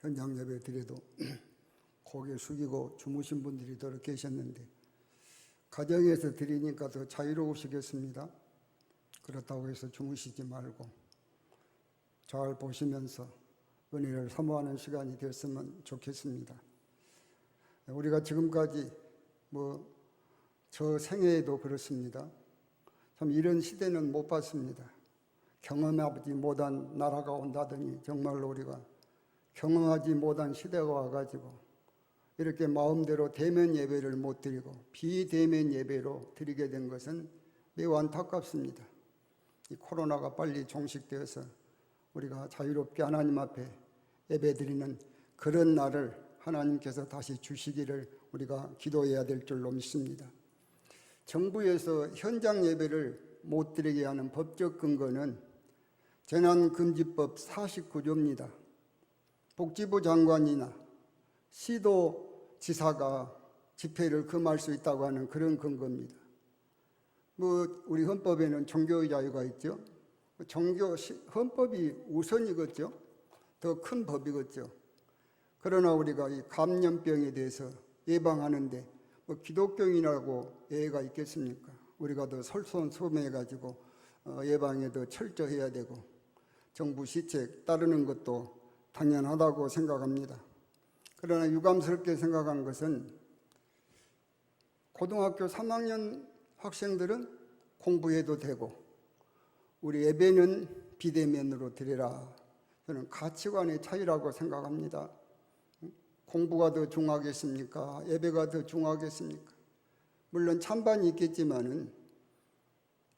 현장 예배 드려도 고개 숙이고 주무신 분들이 더러 계셨는데 가정에서 드리니까 더 자유로우시겠습니다. 그렇다고 해서 주무시지 말고 잘 보시면서 은혜를 사모하는 시간이 되었으면 좋겠습니다. 우리가 지금까지 뭐 저 생애에도 그렇습니다. 참 이런 시대는 못 봤습니다. 경험하지 못한 나라가 온다더니 정말로 우리가 경험하지 못한 시대가 와가지고 이렇게 마음대로 대면 예배를 못 드리고 비대면 예배로 드리게 된 것은 매우 안타깝습니다. 이 코로나가 빨리 종식되어서 우리가 자유롭게 하나님 앞에 예배 드리는 그런 날을 하나님께서 다시 주시기를 우리가 기도해야 될 줄로 믿습니다. 정부에서 현장 예배를 못 드리게 하는 법적 근거는 재난금지법 49조입니다. 복지부 장관이나 시도 지사가 집회를 금할 수 있다고 하는 그런 근거입니다. 뭐 우리 헌법에는 종교의 자유가 있죠. 종교 시- 헌법이 우선이겠죠. 더 큰 법이겠죠. 그러나 우리가 이 감염병에 대해서 예방하는데 뭐 기독교인이라고 예가 있겠습니까? 우리가 더 설손소매해 가지고 어, 예방에 더 철저해야 되고 정부 시책 따르는 것도 당연하다고 생각합니다. 그러나 유감스럽게 생각한 것은 고등학교 3학년 학생들은 공부해도 되고 우리 예배는 비대면으로 드리라. 저는 가치관의 차이라고 생각합니다. 공부가 더 중하겠습니까? 예배가 더 중하겠습니까? 물론 찬반이 있겠지만은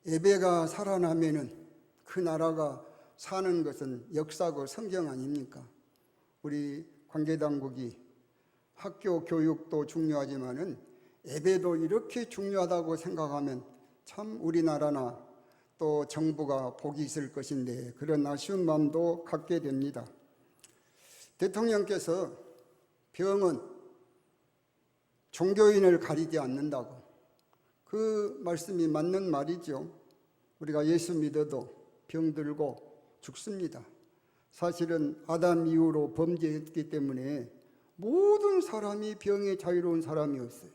예배가 살아나면은 그 나라가 사는 것은 역사고 성경 아닙니까? 우리 관계당국이 학교 교육도 중요하지만은 예배도 이렇게 중요하다고 생각하면 참 우리나라나 또 정부가 복이 있을 것인데 그런 아쉬운 마음도 갖게 됩니다. 대통령께서 병은 종교인을 가리지 않는다고 그 말씀이 맞는 말이죠. 우리가 예수 믿어도 병들고 죽습니다. 사실은 아담 이후로 범죄했기 때문에 모든 사람이 병에 자유로운 사람이었어요.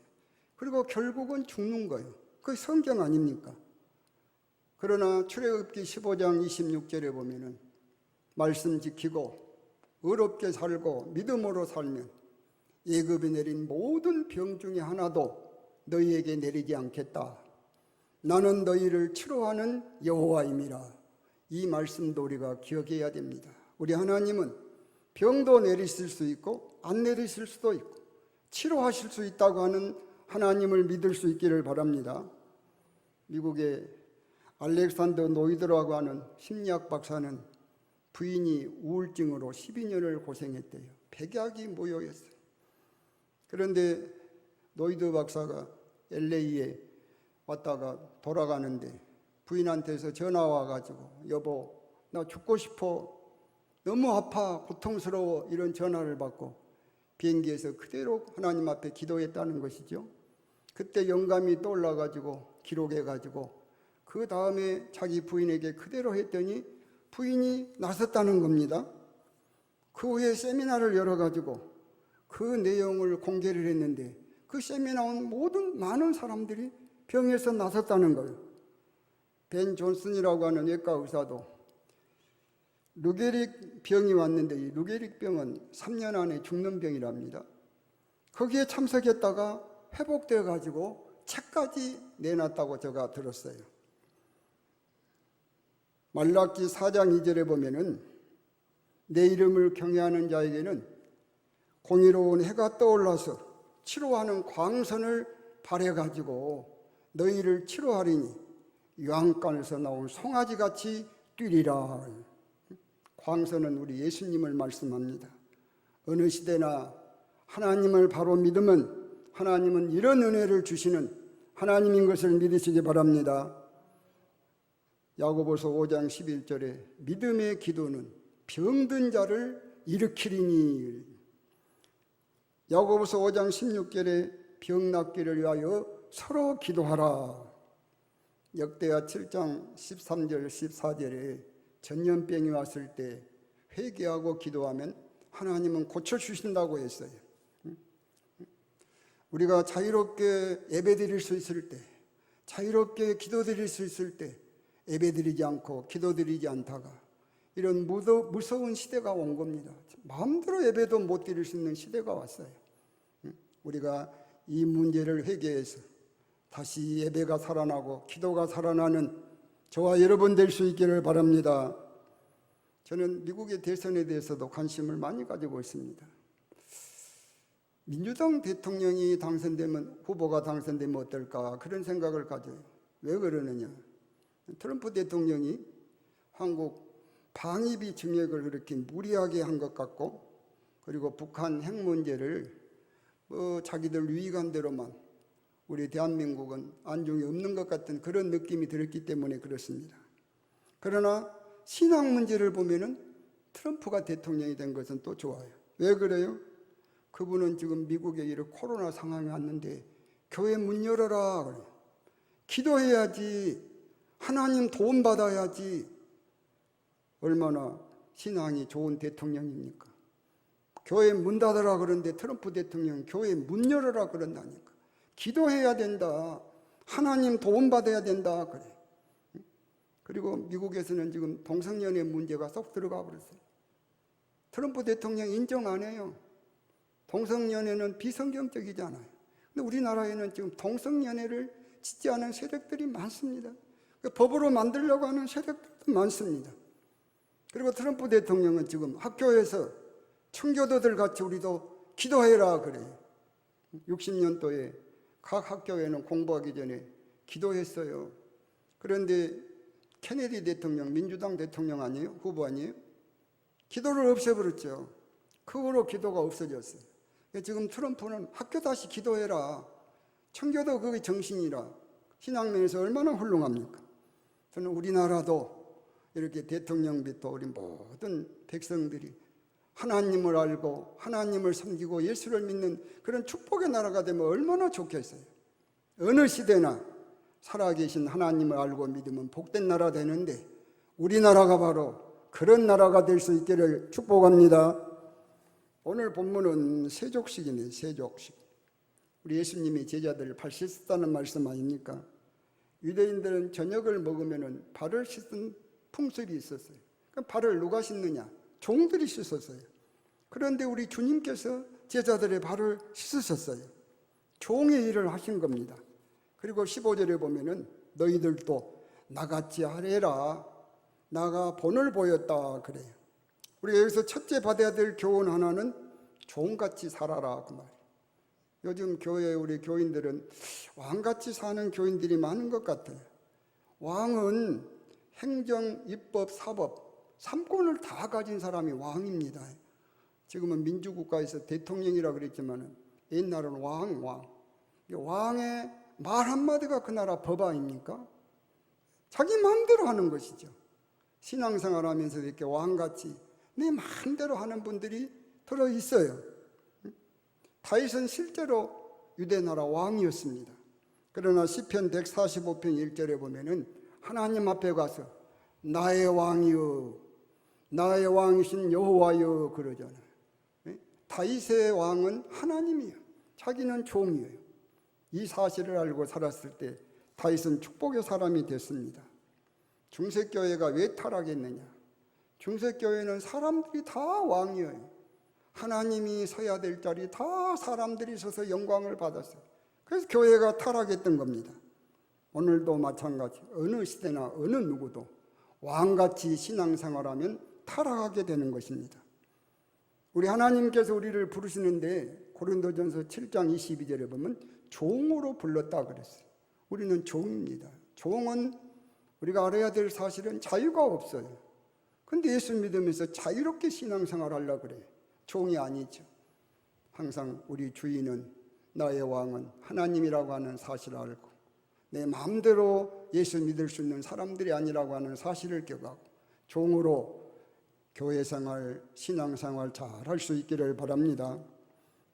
그리고 결국은 죽는 거예요. 그 성경 아닙니까? 그러나 출애굽기 15장 26절에 보면은 말씀 지키고 의롭게 살고 믿음으로 살면 예급이 내린 모든 병 중에 하나도 너희에게 내리지 않겠다. 나는 너희를 치료하는 여호와임이라. 이 말씀도 우리가 기억해야 됩니다. 우리 하나님은 병도 내리실 수 있고 안 내리실 수도 있고 치료하실 수 있다고 하는 하나님을 믿을 수 있기를 바랍니다. 미국의 알렉산더 노이드라고 하는 심리학 박사는 부인이 우울증으로 12년을 고생했대요. 백약이 모여있어요. 그런데 노이드 박사가 LA에 왔다가 돌아가는데 부인한테서 전화 와가지고 여보 나 죽고 싶어 너무 아파 고통스러워 이런 전화를 받고 비행기에서 그대로 하나님 앞에 기도했다는 것이죠. 그때 영감이 떠올라가지고 기록해가지고 그 다음에 자기 부인에게 그대로 했더니 부인이 나섰다는 겁니다. 그 후에 세미나를 열어가지고 그 내용을 공개를 했는데 그 세미나 온 모든 많은 사람들이 병에서 나섰다는 거예요. 벤 존슨이라고 하는 외과 의사도 루게릭 병이 왔는데 이 루게릭 병은 3년 안에 죽는 병이랍니다. 거기에 참석했다가 회복되어 가지고 책까지 내놨다고 제가 들었어요. 말라기 4장 2절에 보면은 내 이름을 경외하는 자에게는 공의로운 해가 떠올라서 치료하는 광선을 발해 가지고 너희를 치료하리니 유황간에서 나온 송아지 같이 뛰리라. 광선은 우리 예수님을 말씀합니다. 어느 시대나 하나님을 바로 믿으면 하나님은 이런 은혜를 주시는 하나님인 것을 믿으시기 바랍니다. 야고보서 5장 11절에 믿음의 기도는 병든 자를 일으키리니 야고보서 5장 16절에 병 낫기를 위하여 서로 기도하라. 역대하 7장 13절 14절에 전염병이 왔을 때 회개하고 기도하면 하나님은 고쳐 주신다고 했어요. 우리가 자유롭게 예배드릴 수 있을 때, 자유롭게 기도드릴 수 있을 때, 예배드리지 않고 기도드리지 않다가 이런 무서운 시대가 온 겁니다. 마음대로 예배도 못 드릴 수 있는 시대가 왔어요. 우리가 이 문제를 회개해서 다시 예배가 살아나고 기도가 살아나는 저와 여러분 될 수 있기를 바랍니다. 저는 미국의 대선에 대해서도 관심을 많이 가지고 있습니다. 민주당 대통령이 당선되면 후보가 당선되면 어떨까 그런 생각을 가져요. 왜 그러느냐? 트럼프 대통령이 한국 방위비 증액을 그렇게 무리하게 한 것 같고 그리고 북한 핵 문제를 뭐 자기들 위관대로만 우리 대한민국은 안중에 없는 것 같은 그런 느낌이 들었기 때문에 그렇습니다. 그러나 신앙 문제를 보면은 트럼프가 대통령이 된 것은 또 좋아요. 왜 그래요? 그분은 지금 미국에 이런 코로나 상황이 왔는데 교회 문 열어라 그래요. 기도해야지 하나님 도움 받아야지 얼마나 신앙이 좋은 대통령입니까? 교회 문 닫으라 그러는데 트럼프 대통령 교회 문 열어라 그런다니까. 기도해야 된다. 하나님 도움 받아야 된다 그래. 그리고 미국에서는 지금 동성연애 문제가 쏙 들어가 버렸어요. 트럼프 대통령 인정 안 해요. 동성연애는 비성경적이잖아요. 근데 우리나라에는 지금 동성연애를 짓지 않은 세력들이 많습니다. 그 법으로 만들려고 하는 세력들도 많습니다. 그리고 트럼프 대통령은 지금 학교에서 청교도들 같이 우리도 기도해라 그래요. 60년도에 각 학교에는 공부하기 전에 기도했어요. 그런데 케네디 대통령, 민주당 대통령 아니에요? 후보 아니에요? 기도를 없애버렸죠. 그 후로 기도가 없어졌어요. 지금 트럼프는 학교 다시 기도해라. 청교도 그게 정신이라. 신앙면에서 얼마나 훌륭합니까? 저는 우리나라도 이렇게 대통령 비또 우리 모든 백성들이 하나님을 알고 하나님을 섬기고 예수를 믿는 그런 축복의 나라가 되면 얼마나 좋겠어요. 어느 시대나 살아계신 하나님을 알고 믿으면 복된 나라 되는데 우리나라가 바로 그런 나라가 될 수 있기를 축복합니다. 오늘 본문은 세족식이네, 세족식. 우리 예수님이 제자들을 발 씻었다는 말씀 아닙니까? 유대인들은 저녁을 먹으면 발을 씻은 풍습이 있었어요. 그럼 발을 누가 씻느냐? 종들이 씻었어요. 그런데 우리 주님께서 제자들의 발을 씻으셨어요. 종의 일을 하신 겁니다. 그리고 15절에 보면은 너희들도 나같이 하래라. 나가 본을 보였다 그래요. 우리가 여기서 첫째 받아야 될 교훈 하나는 종같이 살아라 그 말이에요. 요즘 교회 우리 교인들은 왕같이 사는 교인들이 많은 것 같아요. 왕은 행정, 입법, 사법, 삼권을 다 가진 사람이 왕입니다. 지금은 민주국가에서 대통령이라 그랬지만 옛날은 왕, 왕. 왕의 말 한마디가 그 나라 법 아닙니까? 자기 마음대로 하는 것이죠. 신앙생활 하면서 이렇게 왕같이 내 마음대로 하는 분들이 들어 있어요. 다윗은 실제로 유대 나라 왕이었습니다. 그러나 시편 145편 1절에 보면은 하나님 앞에 가서 나의 왕이여 나의 왕이신 여호와여 그러잖아요. 예? 다윗의 왕은 하나님이에요. 자기는 종이에요. 이 사실을 알고 살았을 때 다윗은 축복의 사람이 됐습니다. 중세교회가 왜 타락했느냐? 중세교회는 사람들이 다 왕이에요. 하나님이 서야 될 자리 다 사람들이 서서 영광을 받았어요. 그래서 교회가 타락했던 겁니다. 오늘도 마찬가지. 어느 시대나 어느 누구도 왕같이 신앙생활하면 타락하게 되는 것입니다. 우리 하나님께서 우리를 부르시는데 고린도전서 7장 22절에 보면 종으로 불렀다 그랬어요. 우리는 종입니다. 종은 우리가 알아야 될 사실은 자유가 없어요. 근데 예수 믿으면서 자유롭게 신앙생활 하려 그래요. 종이 아니죠. 항상 우리 주인은 나의 왕은 하나님이라고 하는 사실을 알고 내 마음대로 예수 믿을 수 있는 사람들이 아니라고 하는 사실을 기억하고 종으로 교회 생활, 신앙 생활 잘 할 수 있기를 바랍니다.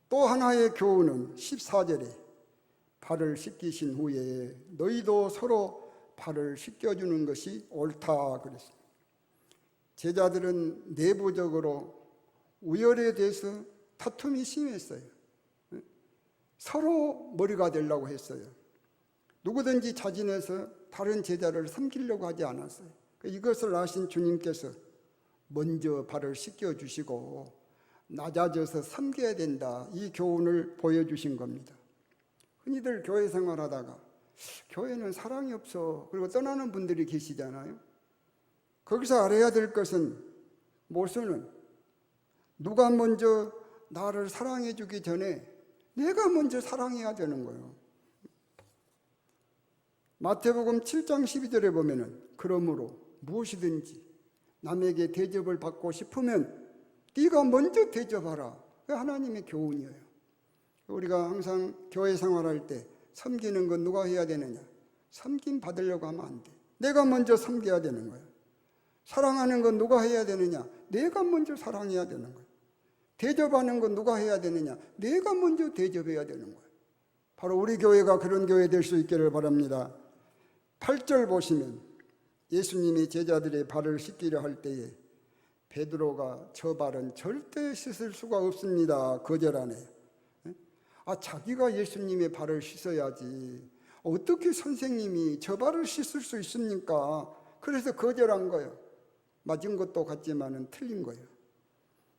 또 하나의 교훈은 14절에 발을 씻기신 후에 너희도 서로 발을 씻겨주는 것이 옳다 그랬습니다. 제자들은 내부적으로 우열에 대해서 다툼이 심했어요. 서로 머리가 되려고 했어요. 누구든지 자진해서 다른 제자를 섬기려고 하지 않았어요. 이것을 아신 주님께서 먼저 발을 씻겨 주시고 낮아져서 섬겨야 된다. 이 교훈을 보여주신 겁니다. 흔히들 교회 생활하다가 교회는 사랑이 없어. 그리고 떠나는 분들이 계시잖아요. 거기서 알아야 될 것은 모순은 누가 먼저 나를 사랑해 주기 전에 내가 먼저 사랑해야 되는 거예요. 마태복음 7장 12절에 보면은 그러므로 무엇이든지 남에게 대접을 받고 싶으면 네가 먼저 대접하라. 그 하나님의 교훈이에요. 우리가 항상 교회 생활할 때 섬기는 건 누가 해야 되느냐? 섬김 받으려고 하면 안 돼. 내가 먼저 섬겨야 되는 거야. 사랑하는 건 누가 해야 되느냐? 내가 먼저 사랑해야 되는 거야. 대접하는 건 누가 해야 되느냐? 내가 먼저 대접해야 되는 거야. 바로 우리 교회가 그런 교회 될 수 있기를 바랍니다. 8절 보시면 예수님이 제자들의 발을 씻기려 할 때에 베드로가 저 발은 절대 씻을 수가 없습니다. 거절하네. 아, 자기가 예수님의 발을 씻어야지. 어떻게 선생님이 저 발을 씻을 수 있습니까? 그래서 거절한 거예요. 맞은 것도 같지만은 틀린 거예요.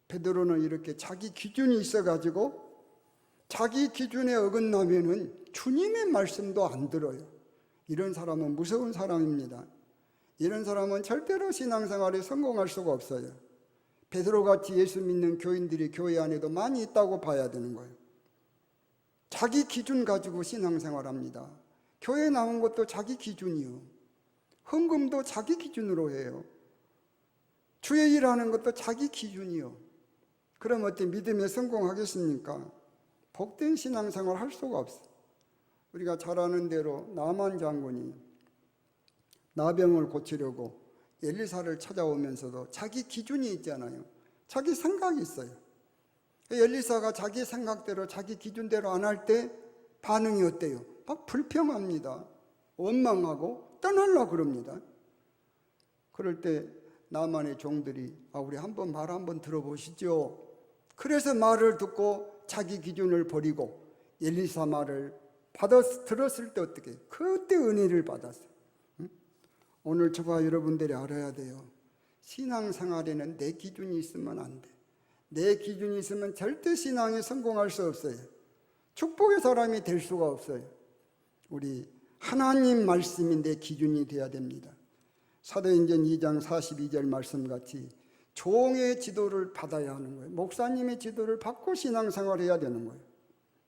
베드로는 이렇게 자기 기준이 있어 가지고 자기 기준에 어긋나면은 주님의 말씀도 안 들어요. 이런 사람은 무서운 사람입니다. 이런 사람은 절대로 신앙생활에 성공할 수가 없어요. 베드로 같이 예수 믿는 교인들이 교회 안에도 많이 있다고 봐야 되는 거예요. 자기 기준 가지고 신앙생활합니다. 교회 나온 것도 자기 기준이요. 헌금도 자기 기준으로 해요. 주의 일하는 것도 자기 기준이요. 그럼 어때 믿음에 성공하겠습니까? 복된 신앙생활 할 수가 없어. 우리가 잘 아는 대로 나만 장군이 나병을 고치려고 엘리사를 찾아오면서도 자기 기준이 있잖아요. 자기 생각이 있어요. 엘리사가 자기 생각대로 자기 기준대로 안 할 때 반응이 어때요? 막 불평합니다. 원망하고 떠날라 그럽니다. 그럴 때 나만의 종들이 아 우리 한번 말 한번 들어보시죠. 그래서 말을 듣고 자기 기준을 버리고 엘리사 말을 받았 들었을 때 어떻게? 그때 은혜를 받았어요. 응? 오늘 저와 여러분들이 알아야 돼요. 신앙생활에는 내 기준이 있으면 안 돼. 내 기준이 있으면 절대 신앙에 성공할 수 없어요. 축복의 사람이 될 수가 없어요. 우리 하나님 말씀이 내 기준이 되어야 됩니다. 사도행전 2장 42절 말씀같이 종의 지도를 받아야 하는 거예요. 목사님의 지도를 받고 신앙생활해야 되는 거예요.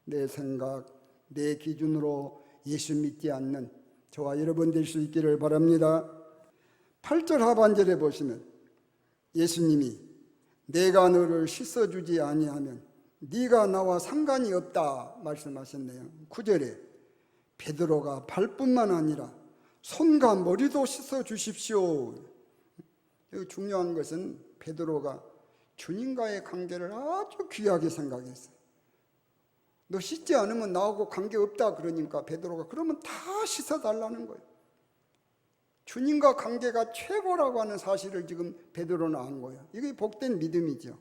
내 생각, 내 기준으로 예수 믿지 않는 저와 여러분 될 수 있기를 바랍니다. 8절 하반절에 보시면 예수님이 내가 너를 씻어주지 아니하면 네가 나와 상관이 없다 말씀하셨네요. 9절에 베드로가 발뿐만 아니라 손과 머리도 씻어 주십시오. 여기 중요한 것은 베드로가 주님과의 관계를 아주 귀하게 생각했어요. 너 씻지 않으면 나하고 관계 없다 그러니까 베드로가 그러면 다 씻어 달라는 거예요. 주님과 관계가 최고라고 하는 사실을 지금 베드로는 안 거예요. 이게 복된 믿음이죠.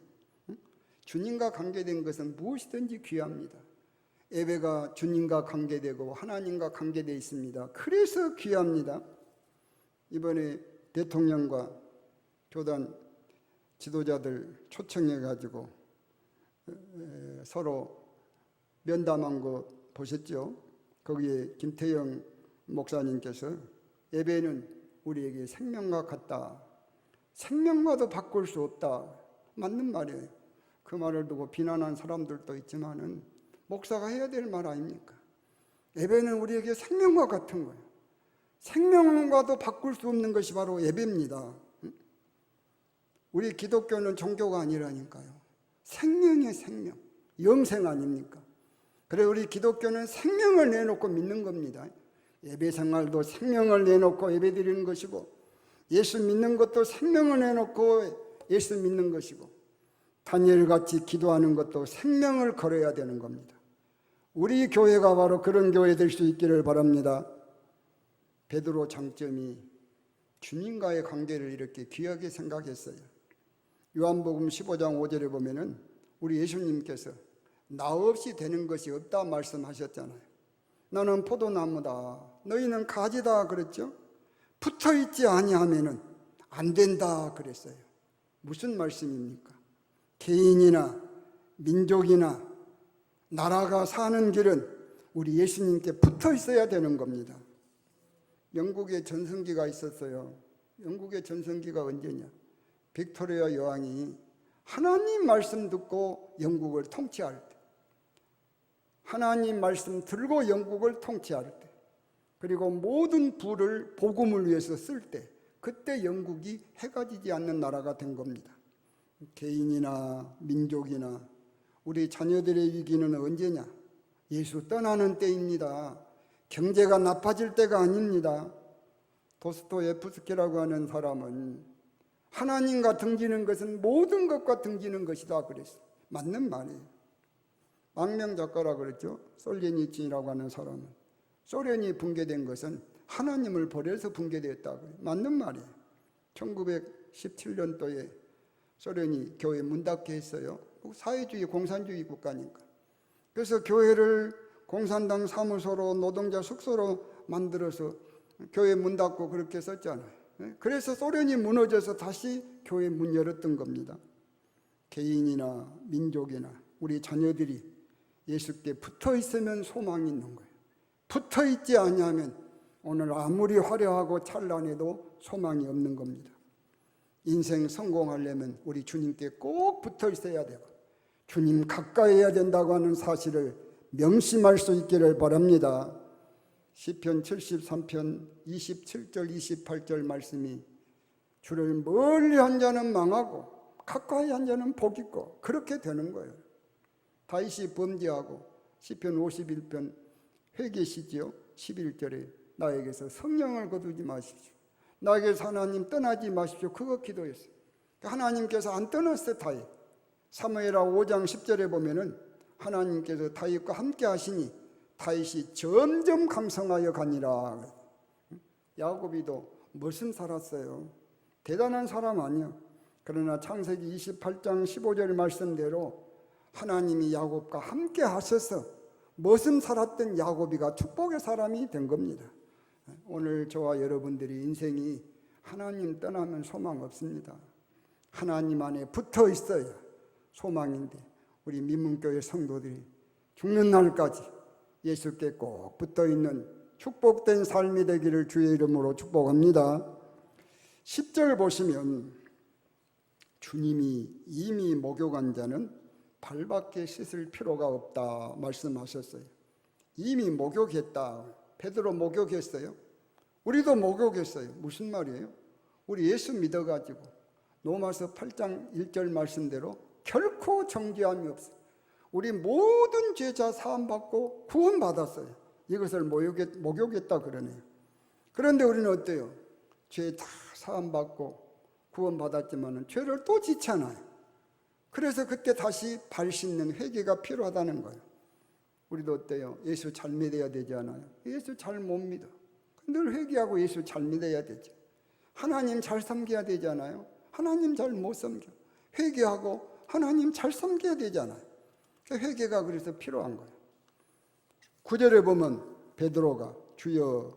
주님과 관계된 것은 무엇이든지 귀합니다. 예배가 주님과 관계되고 하나님과 관계되어 있습니다. 그래서 귀합니다. 이번에 대통령과 교단 지도자들 초청해 가지고 서로 면담한 거 보셨죠? 거기에 김태영 목사님께서 예배는 우리에게 생명과 같다. 생명과도 바꿀 수 없다. 맞는 말이에요. 그 말을 두고 비난한 사람들도 있지만은 목사가 해야 될 말 아닙니까? 예배는 우리에게 생명과 같은 거예요. 생명과도 바꿀 수 없는 것이 바로 예배입니다. 우리 기독교는 종교가 아니라니까요. 생명의 생명, 영생 아닙니까? 그래 우리 기독교는 생명을 내놓고 믿는 겁니다. 예배 생활도 생명을 내놓고 예배 드리는 것이고 예수 믿는 것도 생명을 내놓고 예수 믿는 것이고 다니엘 같이 기도하는 것도 생명을 걸어야 되는 겁니다. 우리 교회가 바로 그런 교회 될 수 있기를 바랍니다. 베드로 장점이 주님과의 관계를 이렇게 귀하게 생각했어요. 요한복음 15장 5절에 보면은 우리 예수님께서 나 없이 되는 것이 없다 말씀하셨잖아요. 나는 포도나무다. 너희는 가지다 그랬죠? 붙어 있지 아니하면은 안 된다 그랬어요. 무슨 말씀입니까? 개인이나 민족이나 나라가 사는 길은 우리 예수님께 붙어 있어야 되는 겁니다. 영국에 전성기가 있었어요. 영국의 전성기가 언제냐? 빅토리아 여왕이 하나님 말씀 듣고 영국을 통치할 때, 하나님 말씀 들고 영국을 통치할 때, 그리고 모든 부를 복음을 위해서 쓸 때, 그때 영국이 해가 지지 않는 나라가 된 겁니다. 개인이나 민족이나 우리 자녀들의 위기는 언제냐? 예수 떠나는 때입니다. 경제가 나빠질 때가 아닙니다. 도스토예프스키라고 하는 사람은 하나님과 등지는 것은 모든 것과 등지는 것이다 그랬어. 맞는 말이에요. 망명 작가라 그랬죠. 솔제니친이라고 하는 사람은 소련이 붕괴된 것은 하나님을 버려서 붕괴되었다 그래. 맞는 말이에요. 1917년도에 소련이 교회 문 닫게 했어요. 사회주의 공산주의 국가니까. 그래서 교회를 공산당 사무소로 노동자 숙소로 만들어서 교회 문 닫고 그렇게 썼잖아요. 그래서 소련이 무너져서 다시 교회 문 열었던 겁니다. 개인이나 민족이나 우리 자녀들이 예수께 붙어 있으면 소망이 있는 거예요. 붙어 있지 아니하면 오늘 아무리 화려하고 찬란해도 소망이 없는 겁니다. 인생 성공하려면 우리 주님께 꼭 붙어 있어야 되고 주님 가까이 해야 된다고 하는 사실을 명심할 수 있기를 바랍니다. 시편 73편 27절 28절 말씀이 주를 멀리 한 자는 망하고 가까이 한 자는 복 있고 그렇게 되는 거예요. 다윗이 범죄하고 시편 51편 회개시지요. 11절에 나에게서 성령을 거두지 마십시오. 나에게서 하나님 떠나지 마십시오. 그거 기도했어요. 하나님께서 안 떠났어요, 다윗. 사무엘하 5장 10절에 보면은 하나님께서 다윗과 함께 하시니 다윗이 점점 강성하여 가니라. 야곱이도 무슨 살았어요. 대단한 사람 아니야. 그러나 창세기 28장 15절 말씀대로 하나님이 야곱과 함께 하셔서 무슨 살았던 야곱이가 축복의 사람이 된 겁니다. 오늘 저와 여러분들이 인생이 하나님 떠나면 소망 없습니다. 하나님 안에 붙어 있어야 소망인데 우리 민문교회 성도들이 죽는 날까지 예수께 꼭 붙어 있는 축복된 삶이 되기를 주의 이름으로 축복합니다. 10절 보시면 주님이 이미 목욕한 자는 발밖에 씻을 필요가 없다 말씀하셨어요. 이미 목욕했다. 베드로 목욕했어요. 우리도 목욕했어요. 무슨 말이에요? 우리 예수 믿어가지고 로마서 8장 1절 말씀대로 결코 정죄함이 없어. 우리 모든 죄자 사함 받고 구원 받았어요. 이것을 목욕했, 목욕했다 그러네요. 그런데 우리는 어때요? 죄 다 사함 받고 구원 받았지만은 죄를 또 짓잖아요. 그래서 그때 다시 발 씻는 회개가 필요하다는 거예요. 우리도 어때요? 예수 잘 믿어야 되지 않아요? 예수 잘 못 믿어. 늘 회개하고 예수 잘 믿어야 되죠. 하나님 잘 섬겨야 되잖아요. 하나님 잘 못 섬겨. 회개하고 하나님 잘 섬겨야 되잖아요. 그 회개가 그래서 필요한 거예요. 구절에 보면 베드로가 주여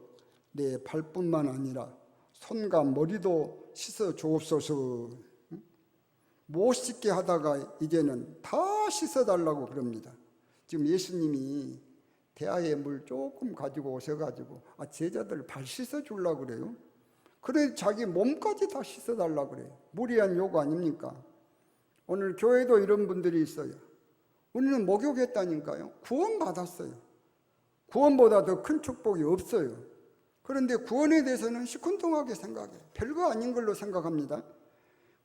내 발뿐만 아니라 손과 머리도 씻어 주옵소서. 못 씻게 하다가 이제는 다 씻어 달라고 그럽니다. 지금 예수님이 대하에 물 조금 가지고 오셔가지고 아 제자들 발 씻어 주려고 그래요. 그래 자기 몸까지 다 씻어 달라 그래요. 무리한 요구 아닙니까? 오늘 교회도 이런 분들이 있어요. 우리는 목욕했다니까요. 구원 받았어요. 구원보다 더 큰 축복이 없어요. 그런데 구원에 대해서는 시큰둥하게 생각해. 별거 아닌 걸로 생각합니다.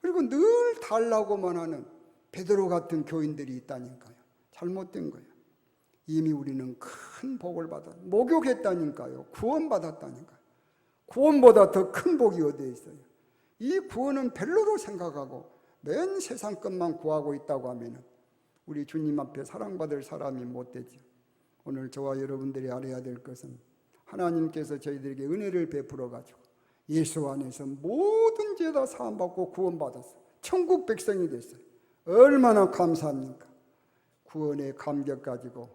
그리고 늘 달라고만 하는 베드로 같은 교인들이 있다니까요. 잘못된 거예요. 이미 우리는 큰 복을 받아 목욕했다니까요. 구원받았다니까요. 구원보다 더 큰 복이 어디에 있어요? 이 구원은 별로로 생각하고 맨 세상 것만 구하고 있다고 하면 우리 주님 앞에 사랑받을 사람이 못 되죠. 오늘 저와 여러분들이 알아야 될 것은 하나님께서 저희들에게 은혜를 베풀어 가지고 예수 안에서 모든 죄다 사함받고 구원받았어. 천국 백성이 됐어요. 얼마나 감사합니까? 구원의 감격 가지고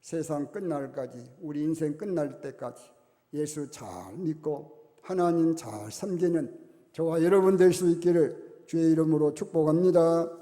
세상 끝날까지 우리 인생 끝날 때까지 예수 잘 믿고 하나님 잘 섬기는 저와 여러분 될 수 있기를 주의 이름으로 축복합니다.